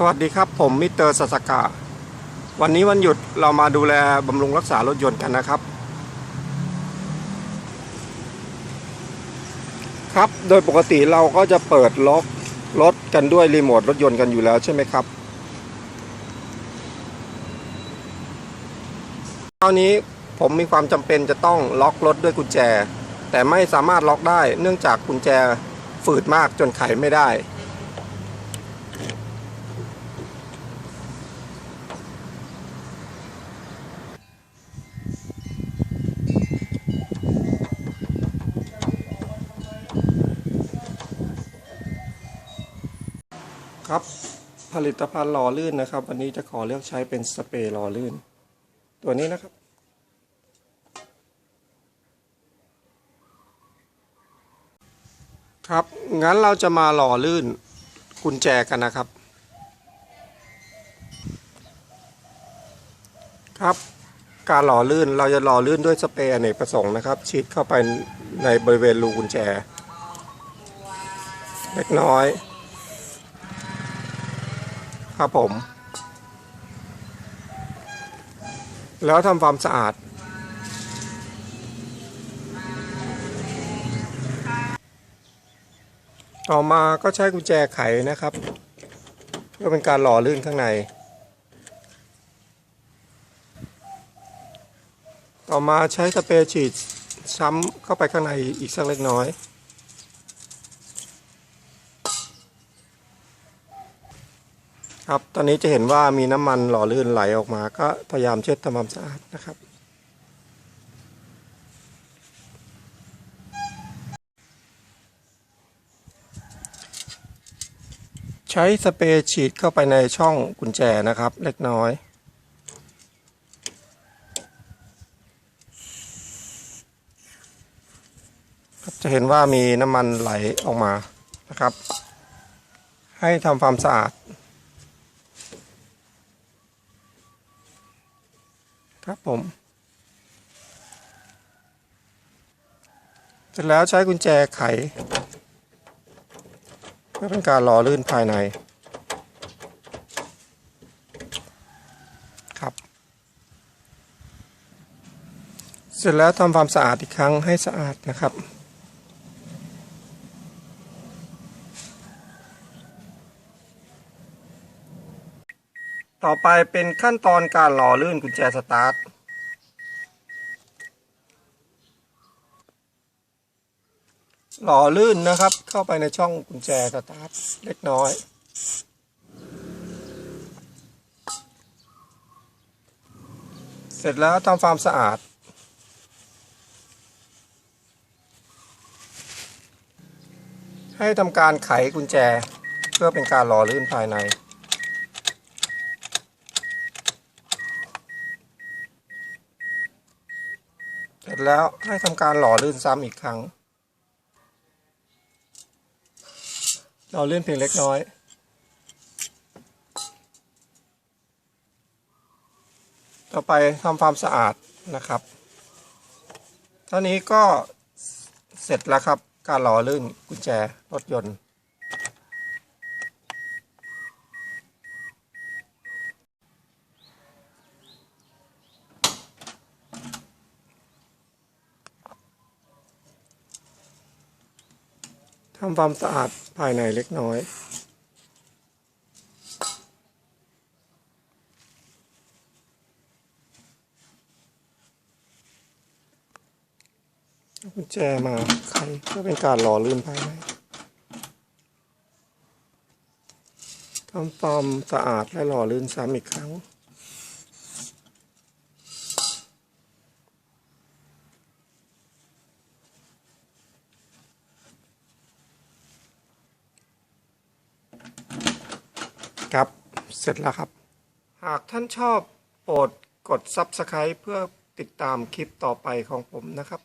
สวัสดีครับผมมิสเตอร์สัสกะ วันนี้วันหยุดเรามาดูแลบำรุงรักษารถยนต์กันนะครับ ครับโดยปกติเราก็จะเปิดล็อกรถกันด้วยรีโมทรถยนต์กันอยู่แล้วใช่ไหมครับคราวนี้ผมมีความจำเป็นจะต้องล็อกรถด้วยกุญแจ แต่ไม่สามารถล็อกได้เนื่องจากกุญแจฝืดมากจนไขไม่ได้ ครับผลิตภัณฑ์หล่อลื่นนะครับ วันนี้จะขอเลือกใช้เป็นสเปรย์หล่อลื่น ตัวนี้นะครับ ครับงั้นเราจะมาหล่อลื่นกุญแจกันนะครับ ครับ การหล่อลื่นเราจะหล่อลื่นด้วยสเปรย์อเนกประสงค์นะครับฉีดเข้าไปในบริเวณรูกุญแจ เล็กน้อย ครับผม แล้วทำความสะอาด ต่อมาก็ใช้กุญแจไขนะครับ เพื่อเป็นการหล่อลื่นข้างใน ต่อมาใช้สเปรย์ฉีด ซ้ำเข้าไปข้างในอีกสักเล็กน้อย ครับตอนนี้จะเห็นว่ามีน้ำมันหล่อลื่นไหลออกมา ก็พยายามเช็ดทำความสะอาดนะครับ ใช้สเปรย์ฉีดเข้าไปในช่องกุญแจนะครับ เล็กน้อยจะเห็นว่ามีน้ำมันไหลออกมานะครับ ให้ทำความสะอาด ครับผม เสร็จแล้วใช้กุญแจไข เพื่อเป็นการหล่อลื่นภายในครับ เสร็จแล้วทำความสะอาดอีกครั้งให้สะอาดนะครับ ต่อไปเป็นขั้นตอนการหล่อลื่นกุญแจสตาร์ท หล่อลื่นนะครับ เข้าไปในช่องกุญแจสตาร์ทเล็กน้อย เสร็จแล้วทำความสะอาด ให้ทำการไขกุญแจเพื่อเป็นการหล่อลื่นภายใน เสร็จแล้วให้ทำการหล่อลื่นซ้ำอีกครั้ง หล่อลื่นเพียงเล็กน้อยต่อไปทำความสะอาดนะครับ เท่านี้ก็เสร็จแล้วครับ การหล่อลื่นกุญแจรถยนต์ ทำความสะอาดภายในเล็กน้อย กุญแจมาไขเพื่อเป็นการหล่อลื่นภายในทำความสะอาดและหล่อลื่นซ้ำอีกครั้ง ครับ เสร็จแล้วครับ หากท่านชอบโปรดกด Subscribe เพื่อติดตามคลิปต่อไปของผมนะครับ